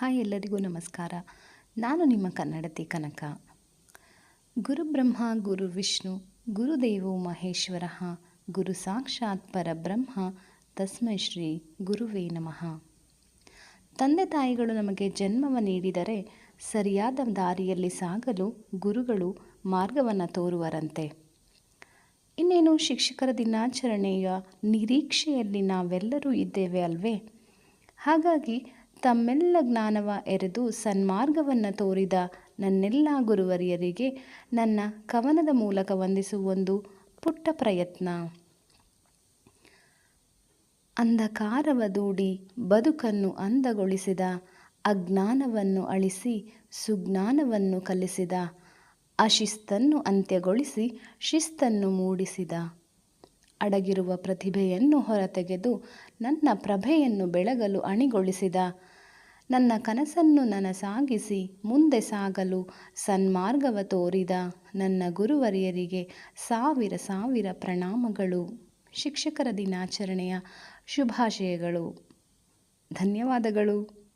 Hi ಎಲ್ಲರಿಗೂ ನಮಸ್ಕಾರ. ನಾನು ನಿಮ್ಮ ಕನ್ನಡತಿ ಕನಕ. ಗುರುಬ್ರಹ್ಮ ಗುರು ವಿಷ್ಣು ಗುರುದೇವೋ ಮಹೇಶ್ವರ, ಗುರು ಸಾಕ್ಷಾತ್ ಪರಬ್ರಹ್ಮ ತಸ್ಮೈ ಶ್ರೀ ಗುರುವೇ ನಮಃ. ತಂದೆ ತಾಯಿಗಳು ನಮಗೆ ಜನ್ಮವ ನೀಡಿದರೆ ಸರಿಯಾದ ದಾರಿಯಲ್ಲಿ ಸಾಗಲು ಗುರುಗಳು ಮಾರ್ಗವನ್ನು ತೋರುವರಂತೆ. ಇನ್ನೇನು ಶಿಕ್ಷಕರ ದಿನಾಚರಣೆಯ ನಿರೀಕ್ಷೆಯಲ್ಲಿ ನಾವೆಲ್ಲರೂ ಇದ್ದೇವೆ ಅಲ್ವೇ? ಹಾಗಾಗಿ ತಮ್ಮೆಲ್ಲ ಜ್ಞಾನವ ಎರೆದು ಸನ್ಮಾರ್ಗವನ್ನು ತೋರಿದ ನನ್ನೆಲ್ಲ ಗುರುವರಿಯರಿಗೆ ನನ್ನ ಕವನದ ಮೂಲಕ ವಂದಿಸುವ ಒಂದು ಪುಟ್ಟ ಪ್ರಯತ್ನ. ಅಂಧಕಾರವ ದೂಡಿ ಬದುಕನ್ನು ಅಂದಗೊಳಿಸಿದ, ಅಜ್ಞಾನವನ್ನು ಅಳಿಸಿ ಸುಜ್ಞಾನವನ್ನು ಕಲಿಸಿದ, ಅಶಿಸ್ತನ್ನು ಅಂತ್ಯಗೊಳಿಸಿ ಶಿಸ್ತನ್ನು ಮೂಡಿಸಿದ. ಅಡಗಿರುವ ಪ್ರತಿಭೆಯನ್ನು ಹೊರತೆಗೆದು ನನ್ನ ಪ್ರಭೆಯನ್ನು ಬೆಳಗಲು ಅಣಿಗೊಳಿಸಿದ. ನನ್ನ ಕನಸನ್ನು ನನಸಾಗಿಸಿ ಮುಂದೆ ಸಾಗಲು ಸನ್ಮಾರ್ಗವ ತೋರಿದ ನನ್ನ ಗುರುವರಿಯರಿಗೆ ಸಾವಿರ ಸಾವಿರ ಪ್ರಣಾಮಗಳು. ಶಿಕ್ಷಕರ ದಿನಾಚರಣೆಯ ಶುಭಾಶಯಗಳು. ಧನ್ಯವಾದಗಳು.